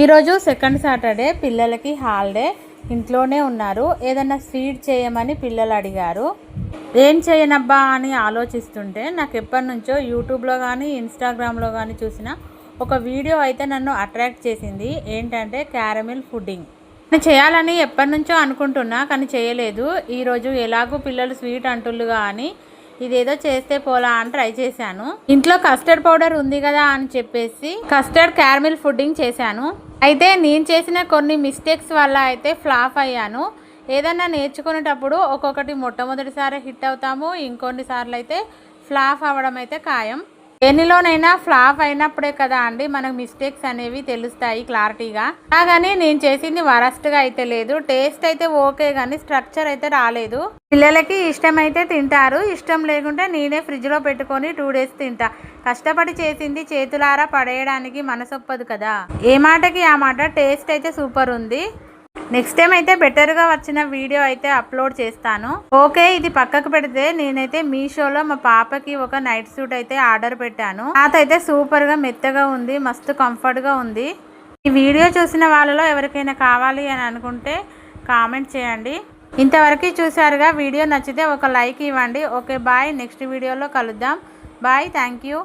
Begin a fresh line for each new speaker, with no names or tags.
ఈరోజు second Saturday పిల్లలకి holiday ఇంట్లోనే ఉన్నారు. ఏదైనా స్వీట్ చేయమని పిల్లలు అడిగారు. ఏం చేయనబ్బా అని ఆలోచిస్తుంటే నాకు ఎప్పటి నుంచో యూట్యూబ్లో కానీ ఇన్స్టాగ్రామ్లో కానీ చూసిన ఒక వీడియో అయితే నన్ను అట్రాక్ట్ చేసింది. ఏంటంటే క్యారమిల్ ఫుడ్డింగ్ నేను చేయాలని ఎప్పటి నుంచో అనుకుంటున్నా కానీ చేయలేదు. ఈరోజు ఎలాగూ పిల్లలు స్వీట్ అంటులుగా అని ఇదేదో చేస్తే పోలా అని ట్రై చేశాను. ఇంట్లో కస్టర్డ్ పౌడర్ ఉంది కదా అని చెప్పేసి కస్టర్డ్ క్యారమిల్ ఫుడ్డింగ్ చేశాను. అయితే నేను చేసిన కొన్ని మిస్టేక్స్ వల్ల అయితే ఫ్లాప్ అయ్యాను. ఏదన్నా నేర్చుకునేటప్పుడు ఒక్కొక్కటి మొట్టమొదటిసారి హిట్ అవుతాము ఇంకొన్నిసార్లు అయితే ఫ్లాప్ అవ్వడం అయితే ఖాయం. దేనిలోనైనా ఫ్లాప్ అయినప్పుడే కదా అండి మనకు మిస్టేక్స్ అనేవి తెలుస్తాయి క్లారిటీగా కానీ నేను చేసింది వరస్ట్గా అయితే లేదు. టేస్ట్ అయితే ఓకే కానీ స్ట్రక్చర్ అయితే రాలేదు. పిల్లలకి ఇష్టమైతే తింటారు. ఇష్టం లేకుంటే నేనే ఫ్రిడ్జ్లో పెట్టుకొని టూ డేస్ తింటా. కష్టపడి చేసింది చేతులారా పడేయడానికి మనసొప్పదు కదా. ఏ మాటకి ఆ మాట? టేస్ట్ అయితే సూపర్ ఉంది. నెక్స్ట్ టైం అయితే బెటర్గా వచ్చిన వీడియో అయితే అప్లోడ్ చేస్తాను. ఓకే ఇది పక్కకు పెడితే నేనైతే మీషోలో మా పాపకి ఒక నైట్ సూట్ అయితే ఆర్డర్ పెట్టాను. నాతైతే సూపర్గా మెత్తగా ఉంది మస్తు కంఫర్ట్గా ఉంది. ఈ వీడియో చూసిన వాళ్ళలో ఎవరికైనా కావాలి అని అనుకుంటే కామెంట్ చేయండి. ఇంతవరకు చూసారుగా వీడియో నచ్చితే ఒక లైక్ ఇవ్వండి. ఓకే బాయ్ నెక్స్ట్ వీడియోలో కలుద్దాం. Bye thank you